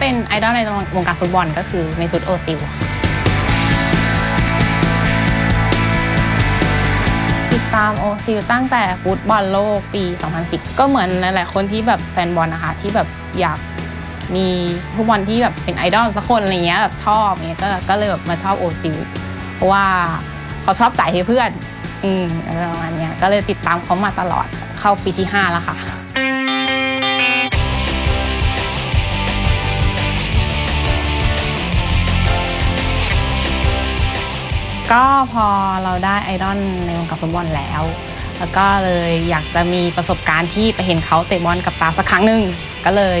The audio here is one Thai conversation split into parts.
เป็นไอดอลในวงการฟุตบอลก็คือเมซุตโอซิลติดตามโอซิลตั้งแต่ฟุตบอลโลกปี 2010 ก็เหมือนหลายๆคนที่แบบแฟนบอลนะคะ ที่แบบอยากมีผู้บอลที่แบบเป็นไอดอลสักคนอะไรเงี้ยแบบชอบเงี้ยก็ก็เลยแบบมาชอบโอซิลเพราะว่าเขาชอบจ่ายให้เพื่อน อืมอะไรประมาณเนี้ยก็เลยติดตามเขามาตลอดเข้าปีที่ 5 แล้วค่ะ ก็พอเราได้ไอดอลในวงการฟุตบอลแล้ว แล้วก็เลยอยากจะมีประสบการณ์ที่ไปเห็นเขาเตะบอลกับตาสักครั้งหนึ่งก็เลย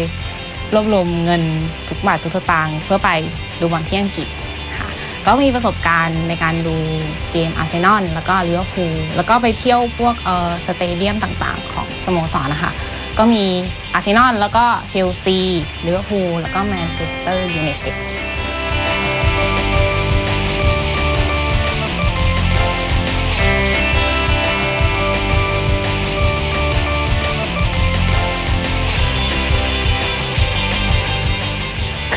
รวบรวมเงินทุกบาททุกสตางค์เพื่อไปดูบอลที่อังกฤษค่ะก็มีประสบการณ์ในการดูเกมอาร์เซนอลแล้วก็ลิเวอร์พูลแล้วก็ไปเที่ยวพวกเออสเตเดียมต่างๆ ของสโมสรนะคะก็มีอาร์เซนอลแล้วก็เชลซีลิเวอร์พูลแล้วก็แมนเชสเตอร์ยูไนเต็ด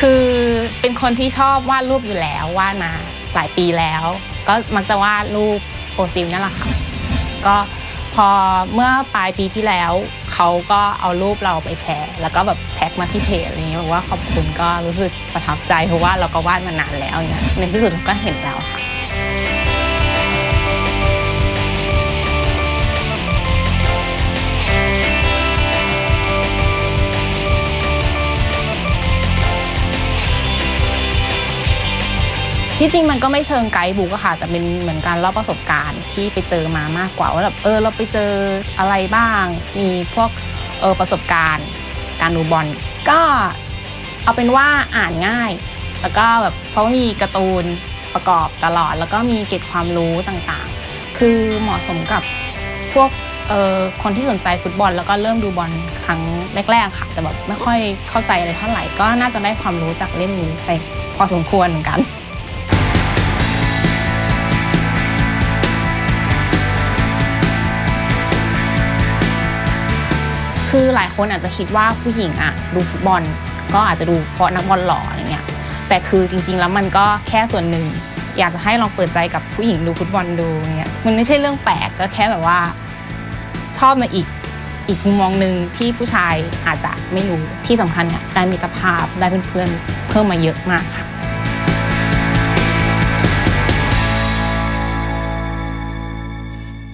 คือเป็นคนที่ชอบวาดรูปอยู่แล้ววาดมาหลายปีแล้ว ก็มักจะวาดรูปโอซิลนั่นแหละค่ะก็พอเมื่อปลายปีที่แล้วเขาก็เอารูปเราไปแชร์ แล้วก็แบบแท็กมาที่เพจอะไรเงี้ยบอกว่าขอบคุณก็รู้สึกประทับใจเพราะว่าเราก็วาดมานานแล้วเนี่ยในที่สุดเราก็เห็นแล้วค่ะ ที่จริงมันก็ไม่เชิงไกด์บุ๊กอะค่ะ แต่เป็นเหมือนการเล่าประสบการณ์ที่ไปเจอมามากกว่าว่าแบบเออเราไปเจออะไรบ้าง มีพวกเออประสบการณ์ การดูบอลก็เอาเป็นว่าอ่านง่าย แล้วก็แบบเพราะมีการ์ตูนประกอบตลอด แล้วก็มีเก็ดความรู้ต่างๆ คือเหมาะสมกับพวกเออคนที่สนใจฟุตบอล แล้วก็เริ่มดูบอลครั้งแรก ๆ ค่ะ แต่แบบไม่ค่อยเข้าใจอะไรเท่าไหร่ก็น่าจะได้ความรู้จากเล่มนี้ไปพอสมควรเหมือนกัน คือหลายคนอาจจะคิดว่าผู้หญิงอะดูฟุตบอล ก็อาจจะดูเพราะนักบอลหล่ออะไรเงี้ยแต่คือจริง ๆ แล้วมันก็แค่ส่วนหนึ่ง อยากจะให้ลองเปิดใจกับผู้หญิงดูฟุตบอลดูเงี้ยมันไม่ใช่เรื่องแปลกก็แค่แบบว่า ชอบในอีกอีกมุมมองหนึ่งที่ผู้ชายอาจจะไม่รู้ที่สำคัญเนี่ยได้มิตรภาพได้เพื่อนๆเพิ่มมาเยอะมากค่ะ